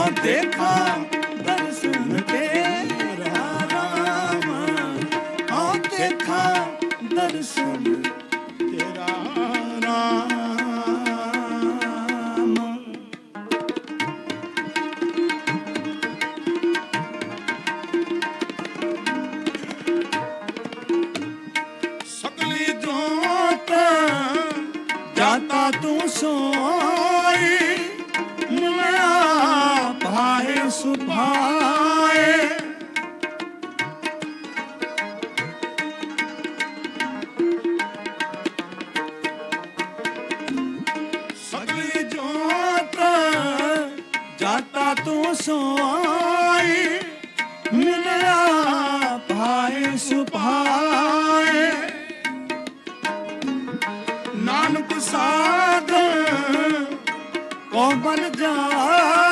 ਹਉ ਦੇਖਾ ਦਰਸ਼ਨ ਤੇਰਾ ਰਾਮ ਹਉ ਦੇਖਾ ਦਰਸ਼ਨ ਤੇਰਾ ਰਾਮ ਸਕਲੀ ਜੋਤ ਜਾਤਾ ਤੂੰ ਸੋ ਸੁਭਾਏ। ਸਕਲੀ ਜੋਤ ਜਾਤਾ ਤੂੰ ਸੋਈ ਮਿਲਿਆ ਭਾਏ ਸੁਭਾਏ। ਨਾਨਕ ਸਾਧ ਕੋ ਬਨ ਜਾਏ।